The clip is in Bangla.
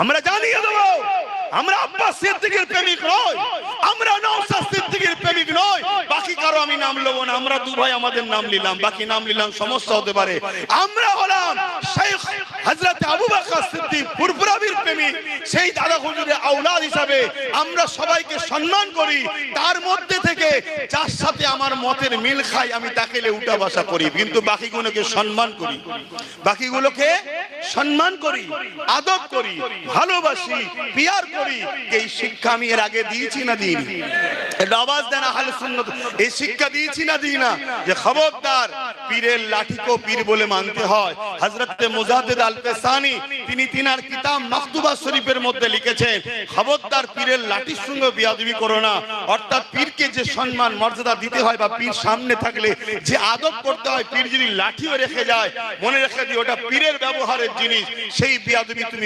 আমরা জানিয়ে দেবো। আমরা আব্বাস সিদ্দিকের প্রেমিক নই। আমরা নওশাদ সিদ্দিকের প্রেমিক নই। বাকি কারও আমি নাম লব না। আমরা দু ভাই আমাদের নাম নিলাম। বাকি নাম নিলাম সমস্যা হতে পারে। আমরা হলাম শেখ হযরত আবু বকর সিদ্দিক প্রেমিক সেই দাদা হুজুরের হিসাবে আমরা সবাইকে সম্মান করি। তার মধ্যে থেকে যার সাথে আমার মতের মিল খাই, আমি তাকে উঠা বসা করি। কিন্তু বাকিগুলোকে সম্মান করি। বাকিগুলোকে সম্মান করি, আদব করি, ভালোবাসি, পিয়ার করি। এই শিক্ষা আমি এর আগে দিয়েছি না দিইনি? আওয়াজ দেন আহলে সুন্নাত। এই শিক্ষা দিয়েছি না দিই না? যে খবরদার, পীরের লাঠিকেও পীর বলে মানতে হয়। হযরতে মুজাদ্দিদ আল পেসানি তিনি তিনার কিতাব মাকতুবা শরীফের মধ্যে লিখেছেন, খবরদার পীরের লাঠির সঙ্গে বিয়াদবি করো না। অর্থাৎ পীরকে যে সম্মান, মর্যাদা দিতে হয় বা পীর সামনে থাকলে যে আদব করতে হয়, পীর যদি লাঠিও রেখে যায়, মনে রেখে দিও, ওটা পীরের ব্যবহারের জিনিস। সেই বিয়াদবি তুমি